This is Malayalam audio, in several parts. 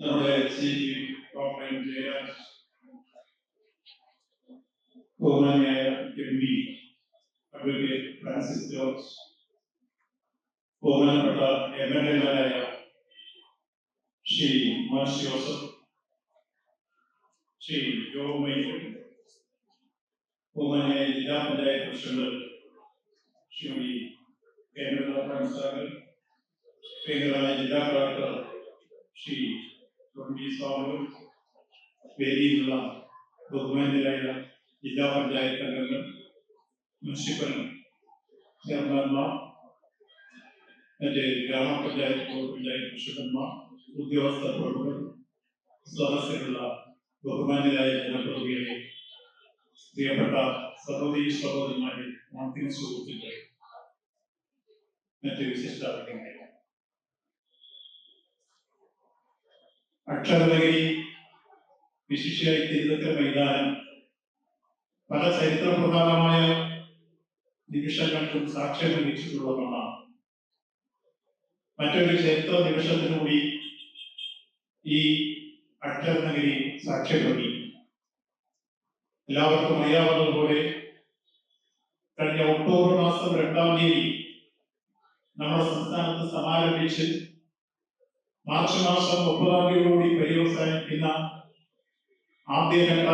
നമ്മുടെ C corporate Jayaraj ബഹുമാനിയായ M P advocate Francis George ബഹുമാനപ്പെട്ട M L എമാരായ Shri Marsh Joseph Shri Jo Michael ബഹുമാനിയായ ജില്ലാ പഞ്ചായത്ത് പ്രസിഡന്റ് ശ്രീ കേന്ദ്ര സാഗർ കേന്ദ്രമായ ജില്ലാ കളക്ടർ ശ്രീ തൊണ്ടി സാബു വേദിയിലുള്ള ബഹുമാന്യരായ ജില്ലാ പഞ്ചായത്ത് അംഗങ്ങൾ മുനിസിപ്പൽ ചെയർമാൻമാർ മറ്റ് ഗ്രാമപഞ്ചായത്ത് പഞ്ചായത്ത് പ്രസിഡന്റ്മാർ ഉദ്യോഗസ്ഥ പ്രമുഖർ സദസ്യരുള്ള ബഹുമാന്യരായ ജനപ്രതിനിധികളെ പ്രിയപ്പെട്ട സഹോദരി സഹോദരന്മാരെ മാധ്യമ സുഹൃത്തുക്കളെ മറ്റ് വിശിഷ്ടാർത്ഥങ്ങളെ അക്ഷരനഗരി വിശിഷ്യായി തിരുതക്ക മൈതാനം. പല ചരിത്രപ്രധാനമായ നിമിഷങ്ങൾക്കും സാക്ഷ്യം വഹിച്ചിട്ടുള്ളതാണ് മറ്റൊരു ചരിത്ര നിമിഷത്തിനുകൂടി ഈ അക്ഷരനഗരി സാക്ഷ്യം വഹിക്കും എല്ലാവർക്കും അറിയാവുന്നതുപോലെ കഴിഞ്ഞ ഒക്ടോബർ മാസം രണ്ടാം തീയതി നമ്മുടെ സംസ്ഥാനത്ത് സമാരംഭിച്ച് മാർച്ച് മാസം മുപ്പതാം തീയതിയോടുകൂടി പര്യവസാനിക്കുന്ന ആദ്യഘട്ട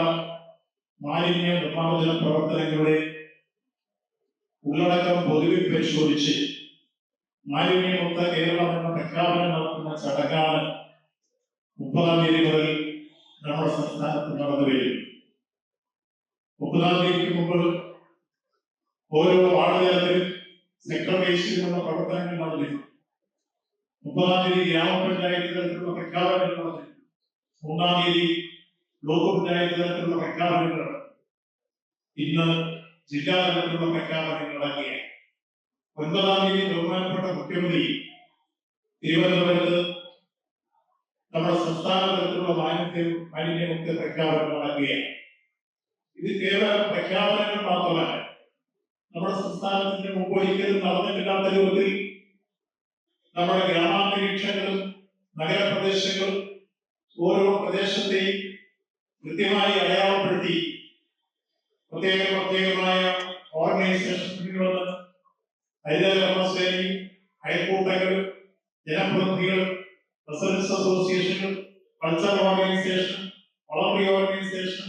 മാലിന്യ നിർമ്മാർജന പ്രവർത്തനങ്ങളുടെ ഉള്ളടക്കം പൊതുവിൽ പരിശോധിച്ച് മാലിന്യമുക്ത കേരളം എന്ന പ്രഖ്യാപനം നടത്തുന്ന ചടങ്ങാണ് മുപ്പതാം തീയതി മുതൽ നമ്മുടെ സംസ്ഥാനത്ത് നടന്നു വരും മുപ്പതാം തീയതിക്ക് മുമ്പ് ഓരോ വാർഡ് തലത്തിലും സെക്രട്ടേറിയറ്റിലുള്ള പ്രവർത്തനങ്ങൾ നടന്നിരുന്നു. മുപ്പതാം തീയതി ഗ്രാമപഞ്ചായത്ത് പ്രഖ്യാപനങ്ങൾ നടന്നു ഒന്നാം തീയതി ബ്ലോക്ക് പ്രഖ്യാപനങ്ങൾ ഇന്ന് ജില്ലാ പ്രഖ്യാപനങ്ങൾ ഒൻപതാം തീയതി ബഹുമാനപ്പെട്ട മുഖ്യമന്ത്രി തിരുവനന്തപുരത്ത് നമ്മുടെ സംസ്ഥാന തലത്തിലുള്ള മാലിന്യ മാലിന്യമുക്ത പ്രഖ്യാപനങ്ങൾ അടങ്ങിയ ഇത് കേവലം പ്രഖ്യാപനങ്ങൾ മാത്രമല്ല നമ്മുടെ സംസ്ഥാനത്തിന്റെ മുമ്പ് ഒരിക്കലും നടന്നിട്ടില്ലാത്ത രൂപത്തിൽ നമ്മുടെ ഗ്രാമാന്തരീക്ഷങ്ങളും നഗരപ്രദേശങ്ങളും ഓരോ പ്രദേശത്തെയും കൃത്യമായി അടയാളപ്പെടുത്തി പ്രത്യേക പ്രത്യേകമായ ഓർഗനൈസേഷനുകളും ഹരിതകർമ്മസേനയും അയൽക്കൂട്ടങ്ങളും ജനപ്രതിനിധികളും റെസിഡൻസ് അസോസിയേഷനുകൾ കൾച്ചറൽ ഓർഗനൈസേഷൻ വളർത്തി ഓർഗനൈസേഷൻ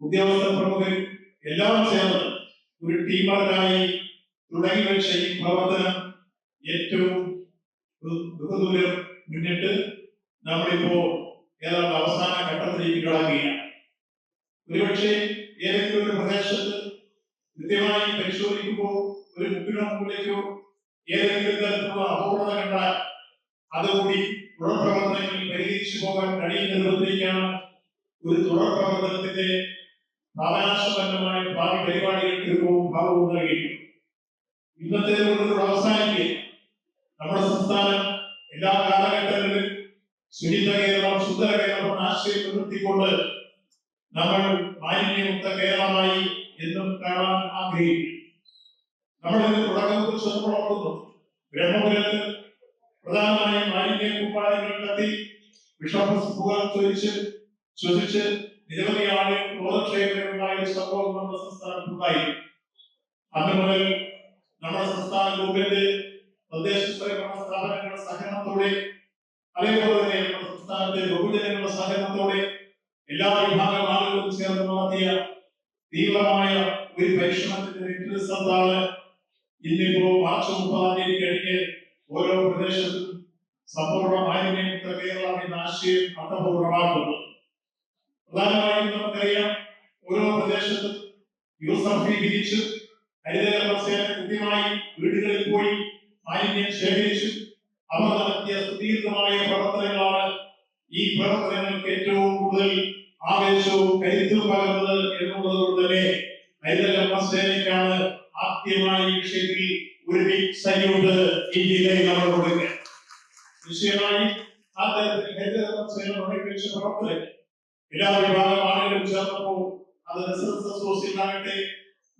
ഉദ്യോഗസ്ഥ പ്രമുഖർ എല്ലാം ചേർന്ന് ഒരു ടീമർക്കായി തുടങ്ങി വെച്ച ഈ പ്രവർത്തനം ഏറ്റവും ദു- ദുഃഖദൂരം മുന്നിട്ട് നമ്മളിപ്പോ ഏതാണ്ട് അവസാന ഘട്ടത്തിലേക്ക് കടക്കുകയാണ്. ഒരുപക്ഷെ ഏതെങ്കിലും ഒരു പ്രദേശത്ത് കൃത്യമായി പരിശോധിക്കുമ്പോൾ ഒരു മുക്കിനോ മുമ്പിലേക്കോ ഏതെങ്കിലും തരത്തിലുള്ള അപൂർണത കണ്ടാൽ അതുകൂടി തുടർ പ്രവർത്തനങ്ങളിൽ പരിഹരിച്ചു പോകാൻ കഴിയുന്ന രൂപത്തിലേക്കാണ് ഒരു തുടർ പ്രവർത്തനത്തിന്റെ ഭാവനാശപരമായ ഭാവി പരിപാടികൾക്ക് രൂപവും ഭാവവും നൽകിയിട്ടുണ്ട് ഇന്നത്തെ കൊണ്ടുള്ള അവസാനിക്കുക നമ്മുടെ സംസ്ഥാനം എല്ലാ കാലഘട്ടങ്ങളിലും ശുചിത്വ കേരളം ശുദ്ധ കേരളം ആശയം മുൻനിർത്തിക്കൊണ്ട് നമ്മൾ മാലിന്യമുക്ത കേരളമായി എന്നും കാണാൻ ആഗ്രഹിക്കും നമ്മൾ ഇതിന് തുടക്കം കുറിച്ച് ബ്രഹ്മപുരത്ത് പ്രധാനമായും മാലിന്യ കൂപ്പാടങ്ങൾ കത്തി വിഷപ്പുകൾ ചോദിച്ച് ശ്വസിച്ച് നിരവധി ആളുകൾ ബോധക്ഷേമങ്ങളുണ്ടായ ഒരു സംഭവം നമ്മുടെ സംസ്ഥാനത്തുണ്ടായി അന്ന് മുതൽ നമ്മുടെ സംസ്ഥാന ഗവൺമെന്റ് തദ്ദേശ സ്വയംഭരണ സഹകരണത്തോടെ അതേപോലെ തന്നെ സംസ്ഥാനത്തെ ബഹുജനങ്ങളുടെ സഹകരണത്തോടെ എല്ലാ വിഭാഗം ആളുകളും ചേർന്ന് നടത്തിയ തീവ്രമായ ഒരു പരീക്ഷണത്തിന്റെ റിസൾട്ടാണ് ഇന്നിപ്പോ മാർച്ച് മുപ്പതാം തീയതി കഴിഞ്ഞ് ഓരോ പ്രദേശത്തും സമ്പൂർണ മാലിന്യമുക്ത കേരളം എന്ന ആശയം അർത്ഥപൂർണമാക്കുന്നു പ്രധാനമായും നമുക്കറിയാം ഓരോ പ്രദേശത്തും യൂസർ ഫീ വിരിച്ച് ഹരിതകർമ്മസേന കൃത്യമായി വീടുകളിൽ പോയി മാലിന്യം ശേഖരിച്ചു. അവർ നടത്തിയ സുദീർഘമായ പ്രവർത്തനങ്ങളാണ് ഈ പ്രവർത്തനങ്ങൾക്ക് ഏറ്റവും കൂടുതൽ ആവേശവും കരുത്തും പകർന്നത് എന്നുള്ളതുകൊണ്ട് തന്നെ ഹരിതകർമ്മസേനയ്ക്കാണ് ആദ്യമായി വിഷയത്തിൽ ഒരു ബിഗ് സല്യൂട്ട് ഇന്ത്യയിലെ നമ്മൾ കൊടുക്കുക നിശ്ചയമായി ആ തരത്തിൽ ഹരിതകർമ്മസേന തുടങ്ങി പ്രവർത്തനം എല്ലാ വിഭാഗം ആളുകളും ചേർന്നപ്പോൾ അത് റിസർച്ച് അസോസിയേഷൻ ആകട്ടെ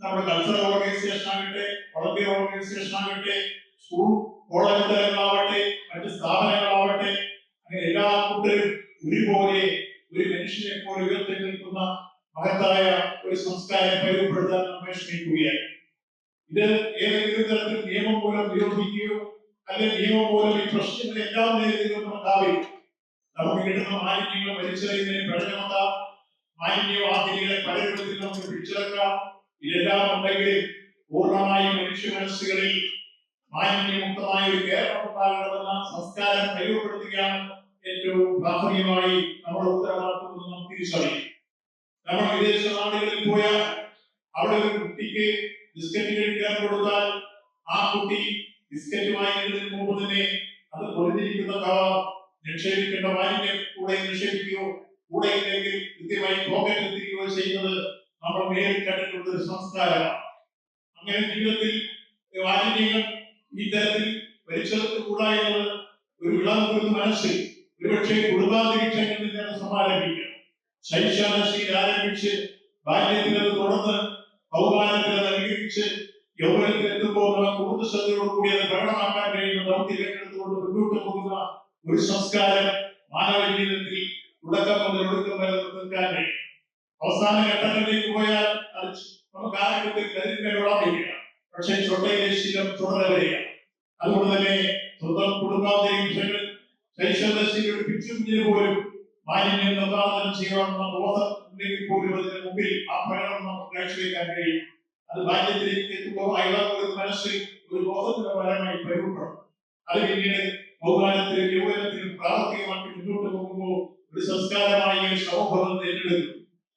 നമ്മുടെ കൾച്ചറൽ ഓർഗനൈസേഷൻ ആകട്ടെ വളണ്ടിയർ ഓർഗനൈസേഷൻ ആകട്ടെ സ്കൂൾ കോളേജ് തലങ്ങളാവട്ടെ മറ്റ് സ്ഥാപനങ്ങളാവട്ടെ അങ്ങനെ എല്ലാ കൂട്ടരും ഒരുപോലെ ഒരു മനുഷ്യനെ പോലെ ഉയർത്തി നിൽക്കുന്ന മഹത്തായ ഒരു സംസ്കാരം പരിചയപ്പെടുത്താൻ നമ്മെ ശ്രമിക്കുകയാണ്. ഇത് ഏതെങ്കിലും തരത്തിൽ നിയമം മൂലം നിരോധിക്കുകയോ അല്ലെങ്കിൽ നിയമം മൂലം ഈ പ്രശ്നങ്ങൾ എല്ലാ നേരിടുകയോ നമുക്കാവില്ല നമുക്ക് കിട്ടുന്ന മാലിന്യങ്ങൾ വലിച്ചെറിയുന്നതിന് പിഴചുമത്താം മാലിന്യവാഹിനികളെ പല രൂപത്തിൽ നമുക്ക് പിടിച്ചെടുക്കാം ഇതെല്ലാം ഉണ്ടെങ്കിൽ പൂർണമായും മനുഷ്യ മനസ്സുകളിൽ മാലിന്യമുക്തമായ ഒരു കേരളം ഉണ്ടാകണമെന്ന സംസ്കാരം പ്രയോഗപ്പെടുത്തുകയാണ് ഏറ്റവും പ്രാഥമികമായി നമ്മുടെ ഉത്തരവാദിത്വം നമുക്ക് തിരിച്ചറിയാം. നമ്മൾ വിദേശ നാടുകളിൽ പോയാൽ അവിടെ ഒരു കുട്ടിക്ക് ബിസ്ക്കറ്റ് കഴിക്കാൻ കൊടുത്താൽ ആ കുട്ടി ബിസ്ക്കറ്റ് വാങ്ങിക്കുന്നതിന് മുമ്പ് തന്നെ അത് പൊളിഞ്ഞിരിക്കുന്ന കവർ നിക്ഷേപിക്കേണ്ട മാലിന്യം കൂടെ നിക്ഷേപിക്കുകയോ കൂടെ ഇല്ലെങ്കിൽ കൃത്യമായി പോക്കറ്റ് എത്തിക്കുകയോ ചെയ്യുന്നത് നമ്മൾ നേരിൽ കണ്ടിട്ടുള്ള ഒരു സംസ്കാരമാണ്. അങ്ങനെ ജീവിതത്തിൽ മാലിന്യങ്ങൾ ഈ തരത്തിൽ വലിച്ചെടുത്തുകൂടാ ഒരു വിളമ്പുന്ന മനസ്സിൽ ഒരുപക്ഷെ കുടുംബാന്തരീക്ഷങ്ങളിൽ നിന്ന് അത് സമാരംഭിക്കണം ശൈശാദശയിൽ ആരംഭിച്ച് ബാല്യത്തിൽ അത് തുടർന്ന് അത് അംഗീകരിച്ച് യൗവനത്തിൽ എത്തുമ്പോൾ കൂടുതൽ ശ്രദ്ധയോടുകൂടി അത് പ്രകടമാക്കാൻ കഴിയുന്ന ദൗത്യമെടുത്തുകൊണ്ട് മുന്നോട്ട് പോകുന്ന ഒരു സംസ്കാരം മാനവ ജീവിതത്തിൽ തുടക്കം മുതൽ ഒടുക്കം വരെ നിൽക്കാൻ കഴിയും. അവസാന ഘട്ടങ്ങളിലേക്ക് പോയാൽ നമുക്ക് ആരോഗ്യത്തിൽ കരുതലോടാമില്ല പക്ഷേ ചൊട്ടയിലെ ശീലം തുടരവരെയാണ് അതുകൊണ്ട് തന്നെ സ്വന്തം കുടുംബാന്തരീക്ഷങ്ങൾ പോലും മാലിന്യം നിർമ്മാർജനം ചെയ്യണമെന്ന ബോധം ഉണ്ടെങ്കിൽ പോലും അതിന് മുമ്പിൽ ആ പ്രകടനം നമുക്ക് കാഴ്ചവെക്കാൻ കഴിയും. അത് ബാല്യത്തിലേക്ക് എത്തുമ്പോൾ ഒരു മനസ്സിൽ ഒരു ബോധത്തിന്റെ പരമായി പരിവപ്പെടും അത് പിന്നീട് ബഹുമാനത്തിലും യൗവനത്തിലും പ്രാവർത്തികമാക്കി മുന്നോട്ട് പോകുമ്പോൾ ഒരു സംസ്കാരമായി ഒരു സമൂഹം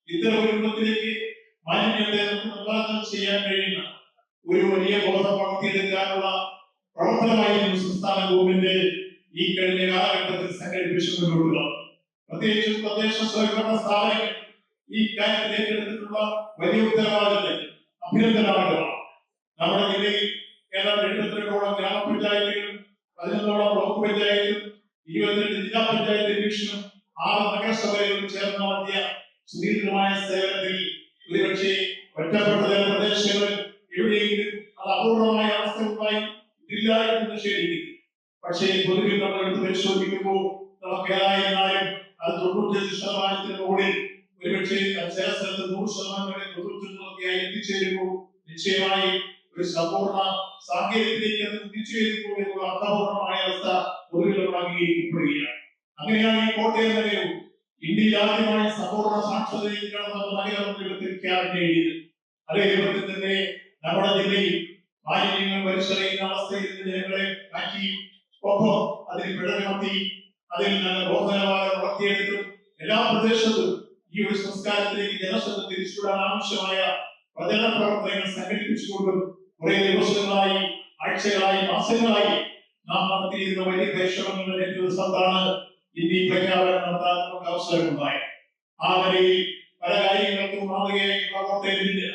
ഇത്തരം ഒരു രൂപത്തിലേക്ക് മാലിന്യത്തെ നിർമ്മാർജനം ചെയ്യാൻ കഴിയുന്ന ഒരു വലിയ ബോധം വളർത്തിയെടുക്കാനുള്ള പ്രവർത്തനമായിരുന്നു സംസ്ഥാന ഗവൺമെന്റ് ഈ കഴിഞ്ഞ കാലഘട്ടത്തിൽ സംഘടിപ്പിച്ചു മുന്നോട്ടുള്ളത് പ്രത്യേകിച്ചും തദ്ദേശ സ്വയംഭരണ സ്ഥാപനങ്ങൾ ഈ കാര്യത്തിൽ ഏറ്റെടുത്തിട്ടുള്ള വലിയ ഉത്തരവാദിത്തത്തെ അഭിനന്ദനാർഹമാണ് നമ്മുടെ ജില്ലയിൽ ഏതാണ്ട് എഴുപത്തിരണ്ടോളം ഗ്രാമപഞ്ചായത്തുകളും പതിനൊന്നോളം ബ്ലോക്ക് പഞ്ചായത്തും ഇരുപത്തിരണ്ട് ജില്ലാ പഞ്ചായത്ത് ഡിവിഷനും ആറ് നഗരസഭകളും ചേർന്ന് നടത്തിയ സുദീർഘമായ സേവനത്തിൽ ഒരുപക്ഷെ ഒറ്റപ്പെട്ട പ്രദേശങ്ങളിൽ എവിടെയെങ്കിലും അത് അപൂർവമായ അവസ്ഥ ഉണ്ടായി ഇല്ല എന്ന് നിഷേധിക്കുന്നു. പക്ഷേ പൊതുവിൽ നമ്മൾ എടുത്ത് പരിശോധിക്കുമ്പോൾ നമുക്ക് ഏതായിരുന്നാലും അത് തൊണ്ണൂറ്റഞ്ച് ശതമാനത്തിന് മുകളിൽ ഒരുപക്ഷെ ചില സ്ഥലത്ത് നൂറ് ശതമാനം വരെ തൊണ്ണൂറ്റൊന്നൊക്കെയായി എത്തിച്ചേരുമ്പോൾ നിശ്ചയമായി ഒരു സമ്പൂർണ സാങ്കേതികതയിലേക്ക് അത് എത്തിച്ചേരുമ്പോൾ എന്നുള്ള അർത്ഥപൂർണമായ അവസ്ഥ നമ്മൾ അംഗീകരിക്കപ്പെടുകയാണ് അങ്ങനെയാണ് ഈ കോട്ടയം നഗരവും ഇന്ത്യയിൽ ആദ്യമായി സമ്പൂർണ സാക്ഷരതയിൽ കടന്ന നഗരം ദൈവത്തിൽ ഖ്യാതി നേടിയത് അതേ രൂപത്തിൽ തന്നെ നമ്മുടെ ജില്ലയിൽ മാലിന്യങ്ങൾ വലിച്ചെറിയുന്ന അവസ്ഥയിൽ ജനങ്ങളെ മാറ്റി. ഒപ്പം അതിൽ നടത്തി അതിൽ നല്ല ബോധനിലവാരം വളർത്തിയെടുത്തും. എല്ലാ പ്രദേശത്തും ഈ ഒരു സംസ്കാരത്തിലേക്ക് ജനശ്രദ്ധ തിരിച്ചുവിടാൻ ആവശ്യമായ പ്രചരണ പ്രവർത്തനങ്ങൾ സംഘടിപ്പിച്ചുകൊണ്ടും കുറെ ദിവസങ്ങളായി ആഴ്ചകളായി മാസങ്ങളായി നാം നടത്തിയിരുന്ന വലിയ പരിശ്രമങ്ങളുടെ ദിവസത്താണ് ഇന്ന് ഈ പ്രഖ്യാപനം നടത്താൻ നമുക്ക് അവസരമുണ്ടായത്. ആ നിലയിൽ പല കാര്യങ്ങൾക്കും മാതൃകയായി കോട്ടയത്തിന്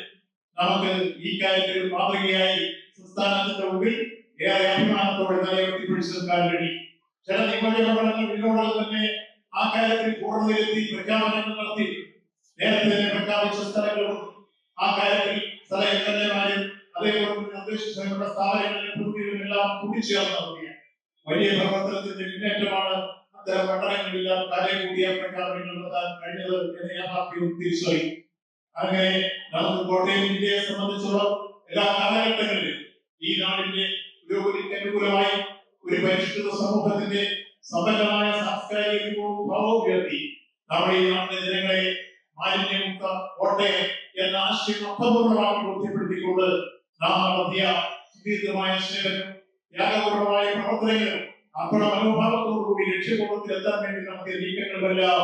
നമുക്ക് ഈ കാര്യത്തിൽ മാതൃകയായി സംസ്ഥാനത്തിന്റെ മുമ്പിൽ ഏറെ അഭിമാനത്തോടെ നിലയുയർത്തിപ്പിടിച്ചു നിൽക്കാൻ കഴിയും. ചില നിയമജനങ്ങൾ ഇതിനോട് തന്നെ ആ കാര്യത്തിൽ കോടതിയിലെത്തി പ്രഖ്യാപനങ്ങൾ നടത്തി. നേരത്തെ തന്നെ പ്രഖ്യാപിച്ച സ്ഥലങ്ങളും ആ കാര്യത്തിൽ സ്ഥല എം എൽ എമാരും അതേപോലെ തദ്ദേശ സ്വയംഭരണ സ്ഥാപനങ്ങളിലെ പ്രതിനിധികളും എല്ലാം കൂട്ടിച്ചേർന്ന് നടത്തിയ വലിയ പ്രവർത്തനത്തിന്റെ മുന്നേറ്റമാണ് അത്തരം പട്ടണങ്ങളിലെല്ലാം തലേ കൂടിയ പ്രഖ്യാപനങ്ങൾ നടത്താൻ കഴിഞ്ഞത് എന്ന് യാഥാർത്ഥ്യവും തിരിച്ചറിയും. അങ്ങനെ നമുക്ക് കോട്ടയം ജില്ലയെ സംബന്ധിച്ചോളം എല്ലാ കാലഘട്ടങ്ങളിലും ഈ നാടിന്റെ പുരോഗതിക്ക് അനുകൂലമായി ഒരു പരിഷ്കൃത സമൂഹത്തിന്റെ സമ്പന്നമായ സാംസ്കാരിക ഭാവം ഉയർത്തി നമ്മുടെ ഈ നാട്ടിലെ ജനങ്ങളെ മാലിന്യമുക്ത കോട്ടയം എന്ന ആശയം അർത്ഥപൂർണമാക്കി ബോധ്യപ്പെടുത്തിക്കൊണ്ട് നാം നടത്തിയ സുദീർഘമായ സേവനം ത്യാഗപൂർണമായ പ്രവർത്തനങ്ങൾ അർപ്പണ മനോഭാവത്തോടുകൂടി ലക്ഷ്യബോധത്തിൽ എത്താൻ വേണ്ടി നടത്തിയ നീക്കങ്ങളുമെല്ലാം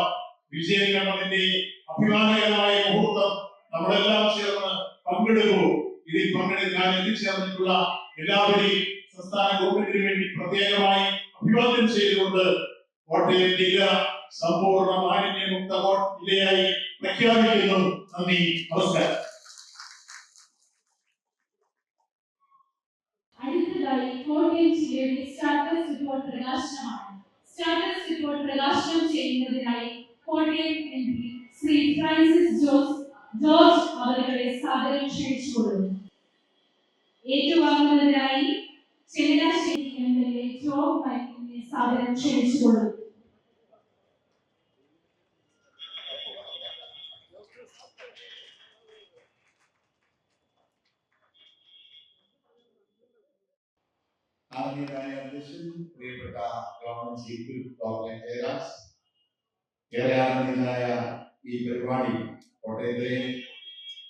വിജയം കണ്ടതിന്റെ അഭിമാനകരമായ മുഹൂർത്തം നമ്മളെല്ലാം ചേർന്ന് പങ്കെടുക്കൂ ഇതിൽ പങ്കെടുക്കാൻ എത്തിച്ചേർന്നിട്ടുള്ള എല്ലാവരെയും സംസ്ഥാന ഗവൺമെന്റിന് വേണ്ടി പ്രത്യേകമായി അഭിവാദ്യം ചെയ്തുകൊണ്ട് കോട്ടയം ജില്ല സമ്പൂർണ മാലിന്യമുക്ത ജില്ലയായി പ്രഖ്യാപിക്കുന്നു. നന്ദി. നമസ്കാരം. അടുത്തതായി കോട്ടയം ജില്ലയുടെ സ്റ്റാറ്റസ് റിപ്പോർട്ട് പ്രകാശനമാണ്. സ്റ്റാറ്റസ് റിപ്പോർട്ട് പ്രകാശനം ചെയ്യുന്നതിനായി Kottayam M P Shri Francis Jose George അവരുടെ സാദരം ക്ഷണിച്ചുകൊള്ളുന്നു ഏറ്റുവാങ്ങുന്നതിനായി Chellassery M L A Job മൈക്കിനെ സാദരം ക്ഷണിച്ചുകൊള്ളുന്നു ആദ്യമായ അധ്യക്ഷൻ പ്രിയപ്പെട്ട ഗവൺമെന്റ് ചീഫ് ഡോക്ടർ ജയരാജ് ഏറെ ആനന്ദിതനായ ഈ പരിപാടി കോട്ടയത്തെ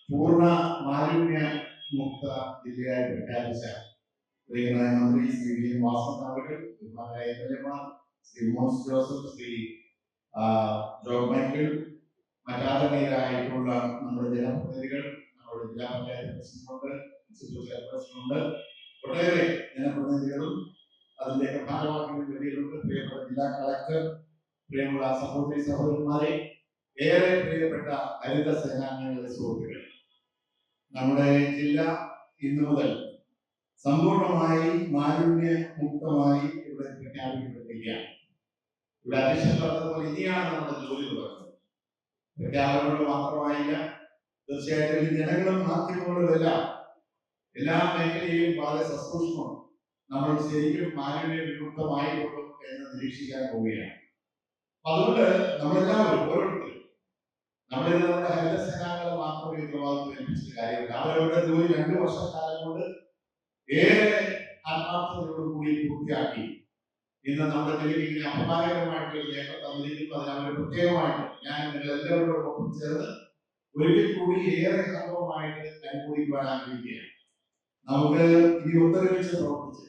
പൂർണ മാലിന്യ മുക്ത ജില്ലയായി പ്രഖ്യാപിച്ച പ്രിയനായ മന്ത്രി ശ്രീ വി എൻ വാസൻ അവർ ബഹുമാനായ എം എൽ എമാർ Shri Mons Joseph Shri Job Michael മറ്റാദരണീയരായിട്ടുള്ള നമ്മുടെ ജനപ്രതിനിധികൾ നമ്മുടെ ജില്ലാ പഞ്ചായത്ത് പ്രസിഡന്റുണ്ട് ഇൻസ്റ്റിറ്റ്യൂട്ട് ചെയർപേഴ്സണുണ്ട്. ഒട്ടേറെ ജനപ്രതിനിധികളും അതിന്റെ ഭാരവാഹികൾ വേദിയിലുണ്ട്. പ്രിയപ്പെട്ട ജില്ലാ കളക്ടർ പ്രിയമുള്ള സഹോദരി സഹോദരന്മാരെ ഏറെ പ്രിയപ്പെട്ട ഹരിത സേനാംഗങ്ങളുടെ സുഹൃത്തുക്കൾ നമ്മുടെ ജില്ല ഇന്നു മുതൽ സമ്പൂർണമായി മാലിന്യ മുക്തമായി ഇവിടെ പ്രഖ്യാപിക്കപ്പെട്ടിരിക്കുകയാണ്. ഇവിടെ അധ്യക്ഷൻ പറഞ്ഞതുപോലെ ഇനിയാണ് നമ്മുടെ ജോലി തുടങ്ങുന്നത്. പ്രഖ്യാപനങ്ങൾ മാത്രമായില്ല തീർച്ചയായിട്ടും ജനങ്ങളും മാധ്യമങ്ങളും എല്ലാം മേഖലയിലും വളരെ സസൂക്ഷ്മം നമ്മൾ ശരിക്കും മാലിന്യ വിമുക്തമായിട്ടുള്ളൂ എന്ന് നിരീക്ഷിക്കാൻ പോവുകയാണ്. അതുകൊണ്ട് നമ്മളെല്ലാവരും ഓരോരുത്തരും നമ്മുടെ നമ്മുടെ ഹരിത സേനാംഗങ്ങളെ മാത്രം ഉത്തരവാദിത്വം ഏൽപ്പിച്ച കാര്യമില്ല അവരവരുടെ ജോലി രണ്ടു വർഷക്കാലം കൊണ്ട് ഏറെ ആത്മാർത്ഥതയോടുകൂടി പൂർത്തിയാക്കി. ഇന്ന് നമ്മുടെ ഇങ്ങനെ അപമാനകരമായിട്ടുള്ള നേട്ടം തന്നിരിക്കുന്നു. അതിനവരെ പ്രത്യേകമായിട്ട് ഞാൻ നിങ്ങളെല്ലാവരോടൊപ്പം ചേർന്ന് ഒരിക്കൽ കൂടി ഏറെ സംഭവമായിട്ട് അനുകൂലിക്കുവാൻ ആഗ്രഹിക്കുകയാണ്. നമുക്ക് ഈ ഒത്തൊരുമിച്ച് പ്രവർത്തിച്ച്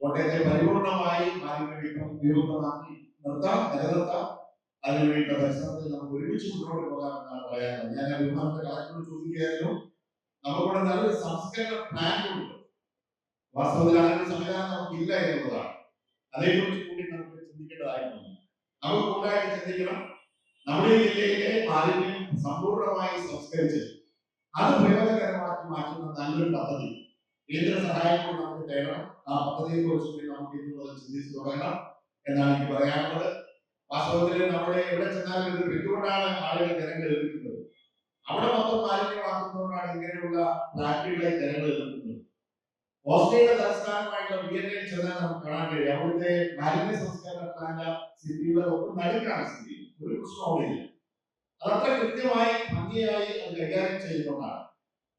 കോട്ടയത്തെ പരിപൂർണമായി മാലിന്യ വിമുക്തമാക്കി നിർത്താം നിലനിർത്താം. അതിനുവേണ്ട പരിശ്രമത്തിൽ നമുക്ക് ഒരുമിച്ച് മുന്നോട്ട് പോകാമെന്നാണ് പറയാനുള്ളത്. ഞാൻ ബഹുമാനത്തെ കളക്ടറോട് ചോദിക്കുകയായിരുന്നു. നമുക്കിവിടെ നല്ലൊരു സംസ്കരണ പ്ലാൻ ഉണ്ട്. വാസ്തവത്തിൽ അങ്ങനെ സംവിധാനം നമുക്കില്ല എന്നുള്ളതാണ്. അതേക്കുറിച്ച് കൂടി നമുക്ക് ചിന്തിക്കേണ്ടതായിട്ടുണ്ട്. നമുക്ക് കൂട്ടായിട്ട് ചിന്തിക്കണം. നമ്മുടെ ജില്ലയിലെ മാലിന്യം സമ്പൂർണമായി സംസ്കരിച്ച് അത് പ്രയോജനകരമാക്കി മാറ്റുന്ന നല്ലൊരു പദ്ധതി. കേന്ദ്ര സഹായം കൊണ്ട് നമുക്ക് തേടണം. ആ പദ്ധതിയെ കുറിച്ച് നമുക്ക് ഇന്ന് മുതൽ ചിന്തിച്ചു തുടങ്ങണം. എന്നാണ് എനിക്ക് പറയാനുള്ളത്. വാസ്തവത്തിൽ നമ്മുടെ എവിടെ ചെന്നാലും ഇത് എന്തുകൊണ്ടാണ് ആളുകൾ ജനങ്ങൾ എതിർക്കുന്നത് അവിടെ മൊത്തം മാലിന്യമാക്കുന്നതുകൊണ്ടാണ് ഇങ്ങനെയുള്ള ഫ്ലാറ്റുകളെ ജനങ്ങൾ എതിർക്കുന്നത് ഓസ്ട്രേലിയ തലസ്ഥാനമായിട്ടുള്ള വിയന്നയിൽ ചെന്നാൽ നമുക്ക് കാണാൻ കഴിയും. അവിടുത്തെ മാലിന്യ സംസ്കരണ പ്ലാന്റ് സിറ്റിയുടെ ഒപ്പം നടുക്കാണ് സ്ഥിതി ഒരു പ്രശ്നവുമില്ല അവിടെ അതത്ര കൃത്യമായി ഭംഗിയായി അത് കൈകാര്യം ചെയ്യുന്നതാണ്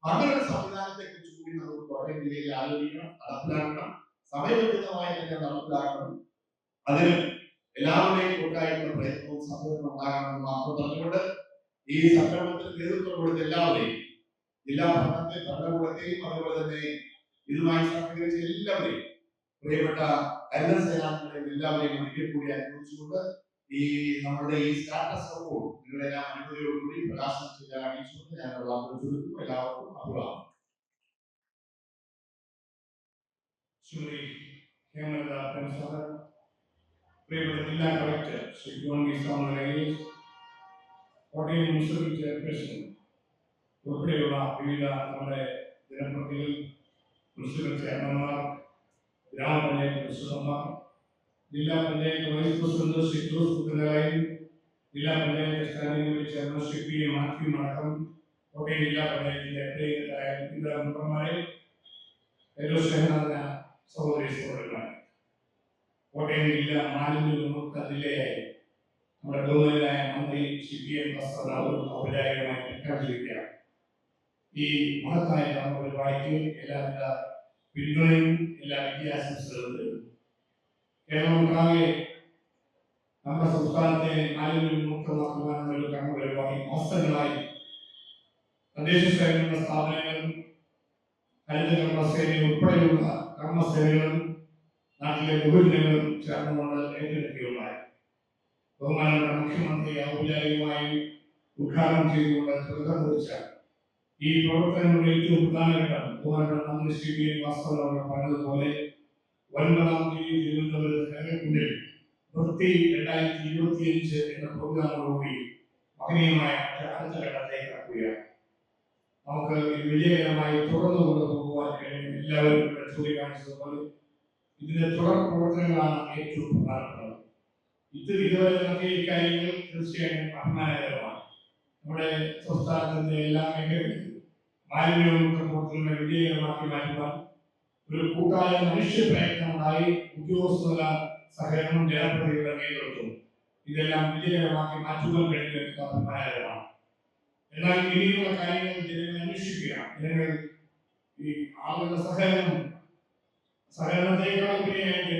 അങ്ങനെ സംവിധാനത്തെ കുറിച്ച് കൂടി നമുക്ക് കോട്ടയം ജില്ലയിൽ ആലോചിക്കണം നടപ്പിലാക്കണം സമയബന്ധിതമായി തന്നെ നടപ്പിലാക്കണം. അതിന് എല്ലാവരുടെയും കൂട്ടായിട്ടുള്ള പ്രയത്നവും സഹകരണവും ഉണ്ടാകണമെന്ന് മാത്രം പറഞ്ഞുകൊണ്ട് ഈ സംരംഭത്തിന് നേതൃത്വം കൊടുത്ത എല്ലാവരെയും ജില്ലാ ഭരണത്തെ ഭരണകൂടത്തെയും അതുപോലെ തന്നെ ഇതുമായി സഹകരിച്ച എല്ലാവരെയും പ്രിയപ്പെട്ട ഹരിത സേനാംഗങ്ങളെയും എല്ലാവരെയും ഒരിക്കൽ കൂടി അനുഭവിച്ചുകൊണ്ട് ഈ നമ്മുടെ ഈ സ്റ്റാറ്റസ് റിപ്പോർട്ട് നിങ്ങളെല്ലാം അനുമതിയോടുകൂടി പ്രകാശനം ചെയ്യാൻ അറിയിച്ചുകൊണ്ട് ഞാൻ വാക്കുകൾ എല്ലാവർക്കും അഭിവാദം ശ്രീ ഹേമലത പ്രസാദ് കളക്ടർ ശ്രീ ജോൺ വിശ്വാമലയിൽ കോട്ടയം മുനിസിപ്പൽ ചെയർപേഴ്സൺ ഉൾപ്പെടെയുള്ള വിവിധ നമ്മുടെ ജനപ്രതിനിധികൾ മുനിസിപ്പൽ ചെയർമാൻമാർ ഗ്രാമപഞ്ചായത്ത് പ്രസിഡന്റുമാർ ജില്ലാ പഞ്ചായത്ത് വൈസ് പ്രസിഡന്റ് ജോസ് കുത്തലായും ജില്ലാ panchayat committee chairman Shri P A Mathew അടക്കം കോട്ടയം ജില്ലാ പഞ്ചായത്തിന്റെ അധ്യക്ഷരായ മെമ്പർമാരെ ഏറ്റവും സ്നേഹനാഥന സഹോദരി സഹോദരന്മാർ കോട്ടയം ജില്ല മാലിന്യ വിമുക്ത ജില്ലയായി നമ്മുടെ ബഹുമാനായ മന്ത്രി സി പി എം വസ്ത്രനാഥ് ഔപചാരികമായി പ്രഖ്യാപിച്ചിരിക്കുകയാണ് ഈ മഹത്തായ പരിപാടിക്ക് എല്ലാവിധ പിന്തുണയും എല്ലാ നേരുന്നു. കേരളമൊട്ടാകെ നമ്മുടെ സംസ്ഥാനത്തെ മാലിന്യ വിമുക്തമാക്കുവാനുള്ള ഒരു കർമ്മ പരിപാടി മാസങ്ങളായി തദ്ദേശ സ്വയംഭരണ സ്ഥാപനങ്ങളും ഹരിത കർമ്മസേന ഉൾപ്പെടെയുള്ള കർമ്മസേനകളും നാട്ടിലെ ബഹുജനങ്ങളും ചേർന്നുകൊണ്ട് ഏറ്റെടുക്കുകയുണ്ടായി. ബഹുമാനപ്പെട്ട മുഖ്യമന്ത്രി ഔപചാരികമായി ഉദ്ഘാടനം ചെയ്തുകൊണ്ട് തുടക്കം കുറിച്ച ഈ പ്രവർത്തനങ്ങളുടെ ഏറ്റവും പ്രധാനഘട്ടം ബഹുമാനപ്പെട്ട മന്ത്രി ശ്രീ പി വാസ്തവ പറഞ്ഞതുപോലെ ഒൻപതാം തീയതി തിരുവനന്തപുരത്ത് കരകുണ്ടിൽ വൃത്തി രണ്ടായിരത്തി ഇരുപത്തിയഞ്ച് എന്ന പ്രോഗ്രാമോടുകൂടി മഹനീയമായ അടുത്ത ഘട്ടത്തേക്ക് കടക്കുകയാണ്. നമുക്ക് വിജയകരമായി തുടർന്നു കൊണ്ടുപോകുവാൻ കഴിയും. എല്ലാവരും ചൂണ്ടിക്കാണിച്ചതുപോലെ ഇതിന്റെ തുടർ പ്രവർത്തനങ്ങളാണ് ഏറ്റവും പ്രധാനപ്പെട്ടത്. ഇത് ഇതുവരെ നടത്തിയ ഇക്കാര്യങ്ങൾ തീർച്ചയായും അഭിമാനകരമാണ്. നമ്മുടെ സംസ്ഥാനത്തിന്റെ എല്ലാ മേഖലകളിലും മാലിന്യമുക്ത പ്രവർത്തനങ്ങളെ വിജയകരമാക്കി മാറ്റുവാൻ ഒരു കൂട്ടായ മനുഷ്യ പ്രയത്നമുണ്ടായി ഉദ്യോഗസ്ഥ സഹകരണം ജനപ്രതിനിധികളുടെ നേതൃത്വം ഇതെല്ലാം വിജയകരമാക്കി മാറ്റുവാൻ കഴിഞ്ഞ അഭിമാനകരമാണ്. എന്നാൽ ഇനിയുള്ള കാര്യങ്ങൾ ജനങ്ങൾ അന്വേഷിക്കുക ജനങ്ങൾ ഈ ആളുകളുടെ സഹകരണം സഹകരണത്തെക്കാൾ ഉപരിയായിട്ട്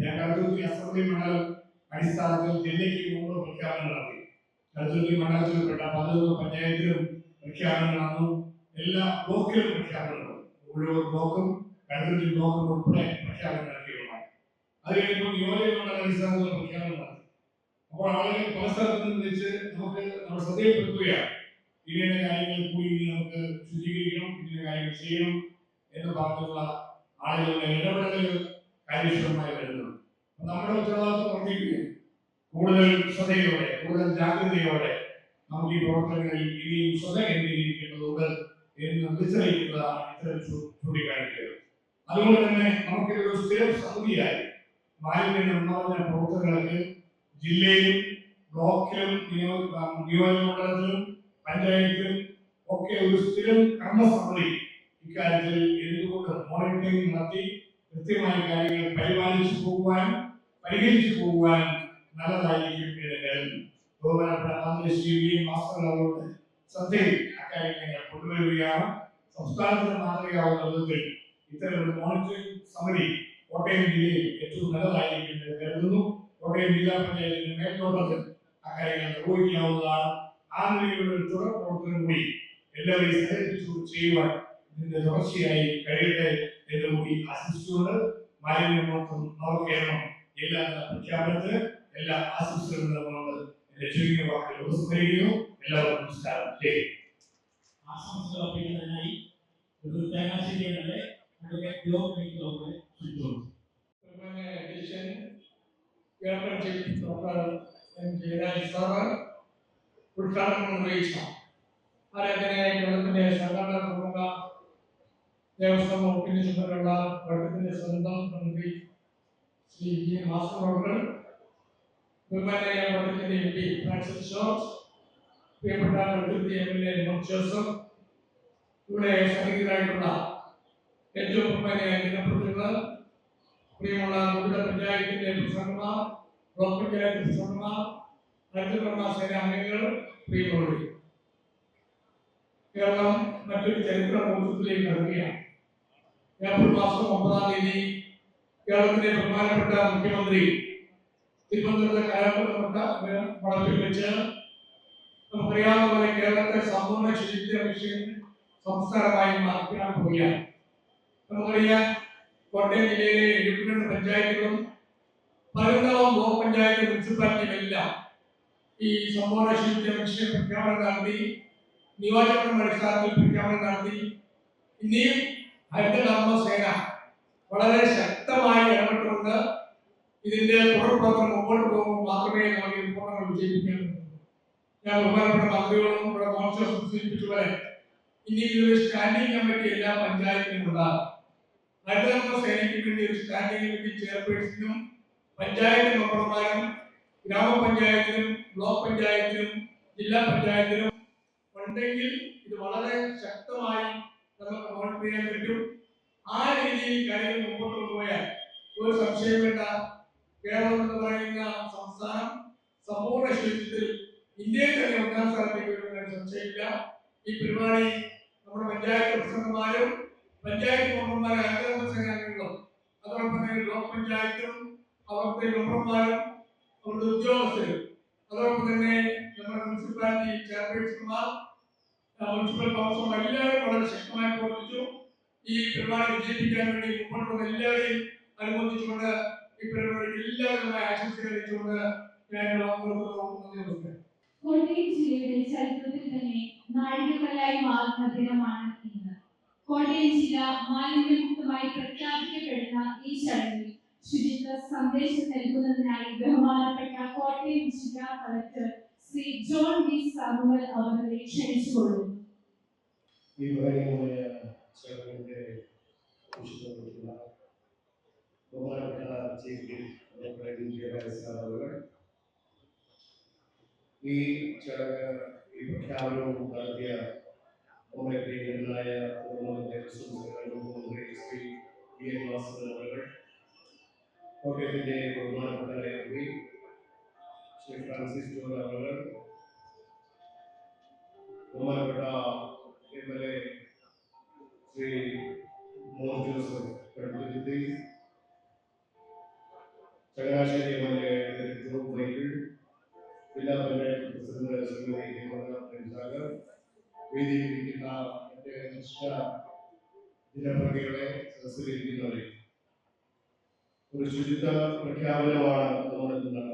ഞാൻ കടുത്തുരുത്തി അസംബ്ലി മണ്ഡലം അടിസ്ഥാനത്തിൽ ജില്ലയ്ക്ക് മുമ്പ് പ്രഖ്യാപനം നടത്തി. കടുത്തുരുത്തി മണ്ഡലത്തിൽപ്പെട്ട പതിനൊന്ന് പഞ്ചായത്തിലും പ്രഖ്യാപനം എല്ലാ ബ്ലോക്കിലും പ്രഖ്യാപനം ഓരോ ബ്ലോക്കും കടുത്തുരുത്തി ബ്ലോക്കും ഉൾപ്പെടെ പ്രഖ്യാപനം നടത്തിയുള്ളതാണ് അത് കഴിയുമ്പോൾ നിയോജക മണ്ഡല അപ്പോൾ ആളുകൾ പല നമുക്ക് നമ്മൾ ശ്രദ്ധയിൽപ്പെടുത്തുകയാണ്. ഇങ്ങനെ കാര്യങ്ങൾ കൂടി നമുക്ക് ശുചീകരിക്കണം ഇങ്ങനെ കാര്യങ്ങൾ ചെയ്യണം എന്ന് പറഞ്ഞുള്ള ആളുകളുടെ ഇടപെടലുകൾ കാര്യക്ഷമമായി വരുന്നുണ്ട്. നമ്മുടെ ഉത്തരവാദിത്വം വർദ്ധിക്കുകയും കൂടുതൽ ശ്രദ്ധയോടെ കൂടുതൽ ജാഗ്രതയോടെ നമുക്ക് ഈ പ്രവർത്തനങ്ങളിൽ ഇനിയും ശ്രദ്ധ കേന്ദ്രീകരിക്കേണ്ടതുണ്ട് എന്ന് വിസ്തരിക്കുന്നതാണ് ഇത്തരം ചൂണ്ടിക്കാണിക്കുക അതുകൊണ്ട് തന്നെ നമുക്കൊരു സ്ഥിരം സമിതിയായി മാലിന്യ നിർമ്മാർജന പ്രവർത്തനങ്ങൾക്ക് ജില്ലയിലും ബ്ലോക്കിലും നിയോജക മണ്ഡലത്തിലും പഞ്ചായത്തിലും ഒക്കെ ഒരു സ്ഥിരം കർമ്മസമിതി ഇക്കാര്യത്തിൽ എന്തുകൊണ്ട് മോണിറ്ററിംഗ് നടത്തി കൃത്യമായ കാര്യങ്ങൾ പരിപാലിച്ചു പോകുവാനും പരിഹരിച്ചു പോകുവാനും നല്ലതായിരിക്കും എന്ന് കരുതുന്നു. ബഹുമാനപ്പെട്ട മന്ത്രി ശ്രീ വി ഭാസ്കർ അവരുടെ ശ്രദ്ധയിൽ അക്കാര്യം ഞങ്ങൾ കൊണ്ടുവരികയാണ്. സംസ്ഥാനത്തിന് മാതൃകയാവുന്ന വിധത്തിൽ ഇത്തരം ഒരു മോണിറ്ററിംഗ് സമിതി കോട്ടയം ജില്ലയിൽ ഏറ്റവും നല്ലതായിരിക്കും എന്ന് കരുതുന്നു. കോട്ടയം ജില്ലാ പഞ്ചായത്തിന്റെ മേൽനോട്ടത്തിൽ അക്കാര്യങ്ങൾ നിർവഹിക്കാവുന്നതാണ്. ആ നിലയിലുള്ള ഒരു തുടർ പ്രവർത്തനം കൂടി എല്ലാവരെയും സഹകരിച്ചു ചെയ്യുവാൻ ഇതിന്റെ തുടർച്ചയായി കഴിയട്ടെ എന്ന് കൂടി ആശംസിച്ചുകൊണ്ട് മാലിന്യമുക്തം നവകേരളം എന്ന പ്രഖ്യാപനത്തിന് എല്ലാ ആശംസകളും നൽകുന്നത് എന്റെ ചുരുങ്ങിയ വാക്കുകൾ ഉപസംഹരിക്കുന്നു എല്ലാവർക്കും നമസ്കാരം. ജയ് ആശംസകൾ അർപ്പിക്കുന്നതിനായി ഒരു തേങ്ങാശ്ശേരിയുടെ ക്ഷണിച്ചുകൊള്ളുന്നു ബഹുമാന്യ അധ്യക്ഷൻ Kerala chief doctor M Jayaraj sir ഉദ്ഘാടനം നിർവഹിച്ച. ആരാധനയായ കേരളത്തിന്റെ സംഘടനാ പ്രമുഖ ദേവസ്വം വകുപ്പിന്റെ ചുമതലയുള്ള ഘടകത്തിന്റെ സ്വന്തം മന്ത്രി ശ്രീ എം ഭാസ്കർ അവർ ബഹുമാനായ ഘടകത്തിന്റെ എം പി ഫ്രാൻസിസ് ജോർജ് പ്രിയപ്പെട്ട പ്രകൃതി M L A M Joseph ഇവിടെ സന്നിഹിതരായിട്ടുള്ള ഏറ്റവും ബഹുമാനായ ജനപ്രതിനിധികൾ പ്രിയമുള്ള വിവിധ പഞ്ചായത്തിന്റെ പ്രസിഡന്റുമാർ ബ്ലോക്ക് പഞ്ചായത്ത് പ്രസിഡന്റുമാർ ഹരിതകർമ്മ സേന അംഗങ്ങൾ പ്രിയമുള്ളവർ കേരളം മറ്റൊരു ചരിത്ര മുഹൂർത്തത്തിലേക്ക് കടക്കുകയാണ്. ഏപ്രിൽ മാസം ഒമ്പതാം തീയതി കേരളത്തിലെ ബഹുമാനപ്പെട്ട മുഖ്യമന്ത്രി തിരുവനന്തപുരത്തെ കലാപുരപ്പെട്ട വളപ്പിൽ വെച്ച് നമുക്കറിയാവുന്ന പോലെ കേരളത്തെ സമ്പൂർണ ശുചിത്വ മിഷൻ സംസ്ഥാനമായി മാറ്റാൻ പോവുകയാണ്. നമുക്കറിയാം കോട്ടയം ജില്ലയിലെ എഴുപത്തിരണ്ട് പഞ്ചായത്തുകളും പതിനൊന്നാം ബ്ലോക്ക് പഞ്ചായത്ത് മുനിസിപ്പാലിറ്റിയും എല്ലാം ഈ സമ്പൂർണ ശുചിത്വ മിഷൻ പ്രഖ്യാപനം നടത്തി നിയോജകമണ്ഡലം അടിസ്ഥാനത്തിൽ പ്രഖ്യാപനം നടത്തി ഇനിയും സേന വളരെ ശക്തമായി ഇടപെട്ടുകൊണ്ട് ഇതിന്റെ തുടർ പ്രവർത്തനം മുമ്പോട്ട് പോകുമ്പോൾ മാത്രമേ നമുക്ക് പൂർണങ്ങൾ വിജയിപ്പിക്കാൻ ഞാൻ ഇതൊരു സ്റ്റാൻഡിംഗ് കമ്മിറ്റി എല്ലാ പഞ്ചായത്തിനുമുള്ള ഹരിതകർമ്മ സേനയ്ക്ക് വേണ്ടി ഒരു സ്റ്റാൻഡിംഗ് കമ്മിറ്റി ചെയർപേഴ്സണും പഞ്ചായത്ത് മെമ്പർമാരും ഗ്രാമപഞ്ചായത്തിലും ബ്ലോക്ക് പഞ്ചായത്തിലും ജില്ലാ പഞ്ചായത്തിലും ഉണ്ടെങ്കിൽ ഇത് വളരെ ശക്തമായി ചെയ്യാൻ പറ്റും. ആ രീതിയിൽ കാര്യങ്ങൾ മുമ്പോട്ട് കൊണ്ടുപോയാൽ ഒരു സംശയം വേണ്ട. കേരളം എന്ന് പറയുന്ന സംസ്ഥാനം സമ്പൂർണ ശുചിത്വത്തിൽ ഇന്ത്യയിൽ തന്നെ ഒന്നാം സ്ഥാനത്തേക്ക് വരുമെന്ന് സംശയമില്ല. ഈ പരിപാടി നമ്മുടെ പഞ്ചായത്ത് പ്രസിഡന്റുമാരും പഞ്ചായത്ത് മെമ്പർമാരും അംഗങ്ങൾ സേനാംഗങ്ങളും അതോടൊപ്പം തന്നെ ബ്ലോക്ക് പഞ്ചായത്തും അവിടുത്തെ മെമ്പർമാരും അവരുടെ ഉദ്യോഗസ്ഥരും അതോടൊപ്പം തന്നെ നമ്മുടെ മുനിസിപ്പാലിറ്റി ചെയർപേഴ്സൺമാർ മുനിസിപ്പൽ കൗൺസിലും എല്ലാവരും വളരെ ശക്തമായി പ്രവർത്തിച്ചു. ഈ പരിപാടി വിജയിപ്പിക്കാൻ വേണ്ടി മുമ്പോട്ട് എല്ലാവരെയും അനുബന്ധിച്ചുകൊണ്ട് ഈ പരിപാടിക്ക് എല്ലാവരുമായി ആശംസകൾ അറിയിച്ചുകൊണ്ട് ജില്ലയുടെ ചരിത്രത്തിൽ തന്നെ നാഴികക്കല്ലായി മാറുന്ന ദിനമാണ് ഇന്ന്. ജില്ല മാലിന്യമുക്തമായി പ്രഖ്യാപിക്കപ്പെടുന്ന ഈ ചടങ്ങിൽ ശുചിത്വ സന്ദേശം നൽകുന്നതിനായി ബഹുമാനപ്പെട്ട കോട്ടയം ജില്ലാ collector Shri John V Samuel അവരെ ക്ഷണിച്ചുകൊള്ളുന്നു ഈ പറയുന്നതായ ചടങ്ങിന്റെ വിശദമായിട്ടുള്ള ബഹുമാനപ്പെട്ട chief doctor N Jayaraj sir അവർ ഈ ചടങ്ങ് ഈ പ്രഖ്യാപനവും നടത്തിയ നമ്മുടെ പ്രിയങ്കരനായ ബഹുമാനത്തെ മുഖ്യമന്ത്രി ശ്രീ വി എൻ വാസുദേവൻ അവർ കോട്ടയത്തിന്റെ ബഹുമാനപ്പെട്ട M P Shri Francis George അവർ ബഹുമാനപ്പെട്ട M L A Shri Mohan Joseph Kaduthuruthy Changanassery M L A Job Michael ജില്ലാ പഞ്ചായത്ത് പ്രസിഡന്റ് ശ്രീമതി ഹേമന്ത പ്രസാദർ വേദിയിലിരിക്കുന്ന മറ്റ് നിഷ്ഠ ജനപ്രതികളെ സദസ്സിലിരിക്കുന്നവരെ ഒരു ശുചിത്വ പ്രഖ്യാപനമാണ് നമ്മൾ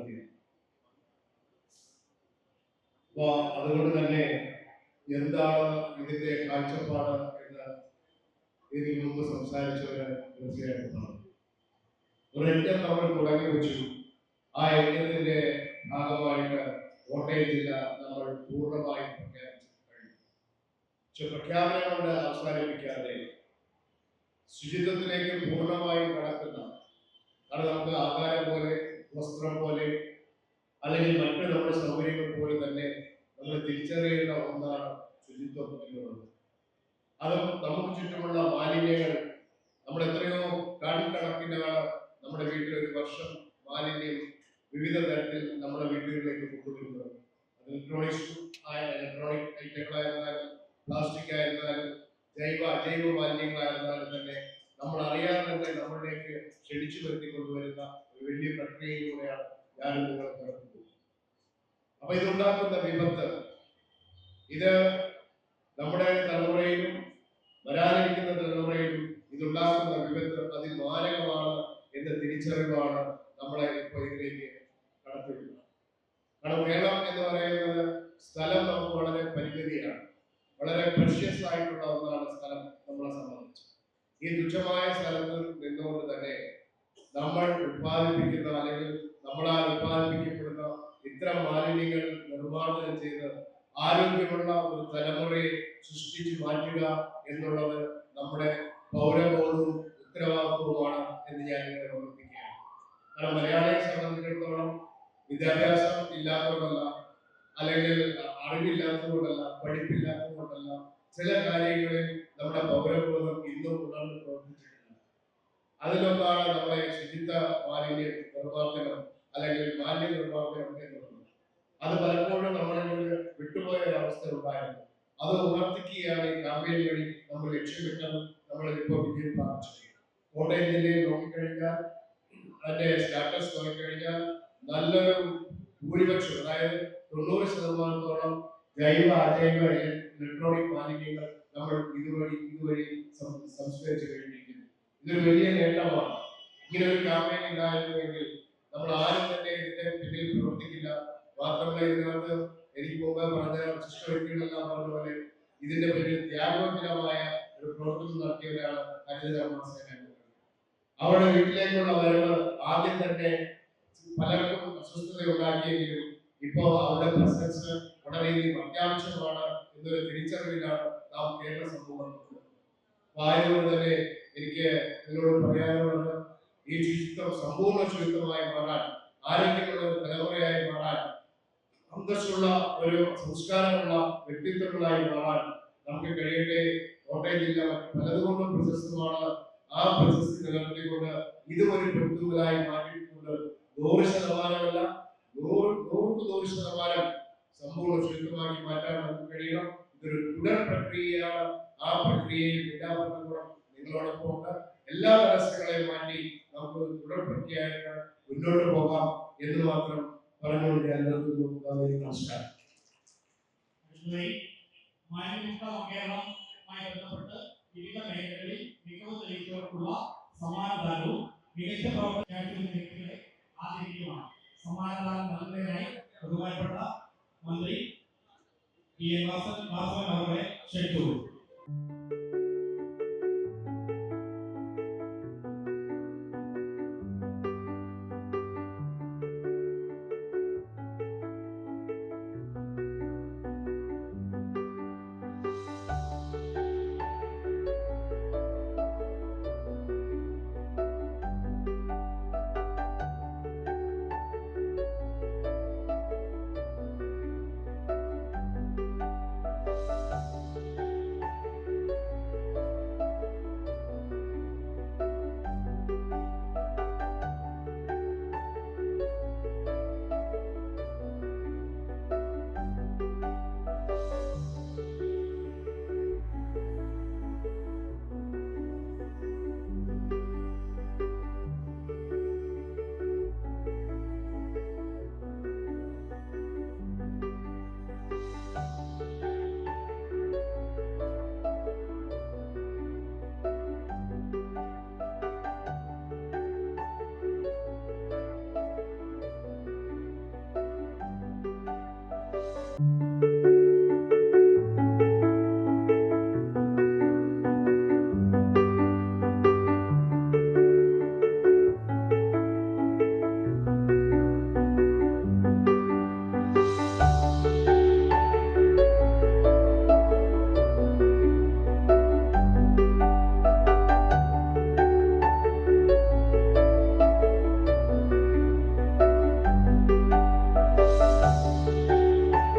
ഇന്ന് നടത്തിയത് അപ്പൊ അതുകൊണ്ട് തന്നെ എന്താണ് ഇതിന്റെ കാഴ്ചപ്പാട് എന്ന് ഇതിന് മുമ്പ് സംസാരിച്ചവര് തീർച്ചയായിട്ടും പറഞ്ഞു ഒരു യജ്ഞം നമ്മൾ തുടങ്ങി വെച്ചു. ആ യജ്ഞത്തിന്റെ ഭാഗമായിട്ട് കോട്ടയം ജില്ല നമ്മൾ പൂർണമായി പ്രഖ്യാപിച്ചു. കഴിഞ്ഞു പക്ഷെ പ്രഖ്യാപനങ്ങളുടെ അവസാനിപ്പിക്കാതെ ശുചിത്വത്തിലേക്ക് പൂർണമായും കടക്കുന്ന അത് നമുക്ക് ആഹാരം പോലെ വസ്ത്രം പോലെ അല്ലെങ്കിൽ മറ്റു നമ്മുടെ സൗകര്യങ്ങൾ പോലെ തന്നെ നമ്മൾ തിരിച്ചറിയേണ്ട ഒന്നാണ് ശുചിത്വം എന്നുള്ളത് അത് നമുക്ക് ചുറ്റുമുള്ള മാലിന്യങ്ങൾ നമ്മൾ എത്രയോ കണക്കിനാണ് നമ്മുടെ വീട്ടിൽ ഒരു വർഷം മാലിന്യം വിവിധ തരത്തിൽ നമ്മുടെ വീടുകളിലേക്ക് കൊണ്ടുവരുന്നത് ഇലക്ട്രോണിക്സ് ആയ ഇലക്ട്രോണിക് ഐറ്റങ്ങളായിരുന്നാലും പ്ലാസ്റ്റിക് ആയിരുന്നാലും ജൈവ അജൈവ മാലിന്യങ്ങളായിരുന്നാലും തന്നെ നമ്മൾ അറിയാതെ തന്നെ നമ്മളിലേക്ക് ക്ഷണിച്ചു വരുത്തി കൊണ്ടുവരുന്ന ഒരു വലിയ പ്രക്രിയയിലൂടെയാണ് ഞാൻ നിങ്ങൾ കടന്നു അപ്പൊ ഇതുണ്ടാക്കുന്ന വിപത്ത്. ഇത് നമ്മുടെ തലമുറയിലും വരാനിരിക്കുന്ന തലമുറയിലും ഇതുണ്ടാക്കുന്ന വിപത്ത് അതിമാരകമാണ് എന്ന തിരിച്ചറിവാണ് നമ്മളെ ഇപ്പോൾ ഇതിലേക്ക് കടത്തിവിടുന്നത്. കാരണം കേരളം എന്ന് പറയുന്നത് സ്ഥലം നമുക്ക് വളരെ പരിമിതിയാണ്. വളരെ പ്രഷ്യസ് ആയിട്ടുള്ള ഒന്നാണ് സ്ഥലം നമ്മളെ സംബന്ധിച്ച്. ഈ തുച്ഛമായ സ്ഥലത്ത് നിന്നുകൊണ്ട് തന്നെ നമ്മൾ ഉത്പാദിപ്പിക്കുന്ന അല്ലെങ്കിൽ നമ്മളാൽ ഉത്പാദിപ്പിക്കപ്പെടുന്ന ഇത്തരം മാലിന്യങ്ങൾ നിർമ്മാർജനം ചെയ്ത് ആരോഗ്യമുള്ള ഒരു തലമുറയെ സൃഷ്ടിച്ചു മാറ്റുക എന്നുള്ളത് നമ്മുടെ പൗരബോധവും ഉത്തരവാദിത്വവുമാണ് എന്ന് ഞാൻ ഇവിടെ ഓർമ്മിപ്പിക്കുകയാണ്. കാരണം മലയാളിയെ സംബന്ധിച്ചിടത്തോളം വിദ്യാഭ്യാസം ഇല്ലാത്തതുകൊണ്ടല്ല അല്ലെങ്കിൽ അറിവില്ലാത്തതുകൊണ്ടല്ല പഠിപ്പില്ലാത്തതുകൊണ്ടല്ല ചില കാര്യങ്ങളിൽ നമ്മുടെ പൗരബോധം ഇന്നും ഉണർന്ന് പ്രവർത്തിച്ചിട്ടുണ്ട് അതിലൊന്നാണ് നമ്മുടെ ശുചിത്വ മാലിന്യ നിർമ്മാർജനം. അല്ലെങ്കിൽ മാലിന്യ നിർമ്മാർജനം എന്നുള്ളത് അത് പലപ്പോഴും നമ്മളിൽ നിന്ന് വിട്ടുപോയ ഒരു അവസ്ഥ ഉണ്ടായിരുന്നു. അത് ഉണർത്തിക്കുകയാണ് ഈ കാമ്പയിൻ വഴി നമ്മൾ ലക്ഷ്യമിട്ടത് നമ്മൾ ഇപ്പോൾ വിജയം പ്രാപിച്ചത് കോട്ടയം ജില്ലയിൽ നോക്കിക്കഴിഞ്ഞാൽ അതിന്റെ സ്റ്റാറ്റസ് നോക്കിക്കഴിഞ്ഞാൽ നല്ലൊരു ഭൂരിപക്ഷം അതായത് തൊണ്ണൂറ് ശതമാനത്തോളം ജൈവ അജൈവ ഇലക്ട്രോണിക് മാലിന്യങ്ങൾ നമ്മൾ ഇതുവഴി ഇതുവഴി സംസ്കരിച്ചു കഴിഞ്ഞിരിക്കുന്നു. ഇതൊരു വലിയ നേട്ടമാണ്. ഇങ്ങനെ ഒരു ക്യാമ്പയിൻ ഉണ്ടായിരുന്നുവെങ്കിൽ നമ്മൾ ആരും തന്നെ ഇതിന്റെ പിന്നിൽ പ്രവർത്തിക്കില്ല. മാത്രമല്ല ഇതിനകത്ത് എനിക്ക് മുമ്പ് പറഞ്ഞ വിശിഷ്ട വ്യക്തികളെല്ലാം പറഞ്ഞ പോലെ ഇതിന്റെ പിന്നിൽ ത്യാഗോചരമായ ഒരു പ്രവർത്തനം നടത്തിയവരാണ് ഹരിതകർമ്മസേന അവരുടെ വീട്ടിലേക്കുള്ള വരവ് ആദ്യം തന്നെ പലർക്കും അസ്വസ്ഥത ഉണ്ടാക്കിയെങ്കിലും ഇപ്പോൾ അവരുടെ പ്രസൻസ് വളരെയധികം അത്യാവശ്യമാണ് എന്നൊരു തിരിച്ചറിവിലാണ് നാം കേരള സമൂഹം ആയതുകൊണ്ട് തന്നെ എനിക്ക് നിങ്ങളോട് പറയാനുള്ളത് ഈ ശുചിത്വം സമ്പൂർണ ശുചിത്വമായി മാറാൻ ആരോഗ്യമുള്ള ഒരു തലമുറയായി മാറാൻ അന്തസ്സുള്ള ഒരു സംസ്കാരമുള്ള വ്യക്തിത്വങ്ങളായി മാറാൻ നമുക്ക് കഴിയട്ടെ. കോട്ടയം ജില്ല പലതുകൊണ്ടും പ്രശസ്തമാണ്. ആ പ്രശസ്തി നിലനിർത്തിക്കൊണ്ട് ഇതും ഒരു പെട്ടുതലായി മാറ്റിയിട്ടുണ്ട്. നൂറ് ശതമാനമല്ല നൂറ് നൂറ് ശതമാനം സമ്പൂർണ ശുചിത്വമാക്കി മാറ്റാൻ നമുക്ക് കഴിയണം. ഇതൊരു തുടർ പ്രക്രിയയാണ്. ആ പ്രക്രിയയിൽ എല്ലാ ഭരണകൂടം നിങ്ങളോടൊപ്പം ഉണ്ട്. എല്ലാ തടസ്സങ്ങളെയും മാറ്റി നമുക്ക് ഒരു തുടർ മുന്നോട്ട് പോകാം എന്ന് മാത്രം പറഞ്ഞുകൊണ്ട് ഞാൻ നിർത്തുന്നു. നമസ്കാരം. മികച്ച പ്രവർത്തന വ്യക്തികളെ സമ്മാനദാനം നൽകുന്നതിനായി ബഹുമാനപ്പെട്ട മന്ത്രി പി എൻ വാസൻ വാസവൻ അവരെ ക്ഷണിച്ചു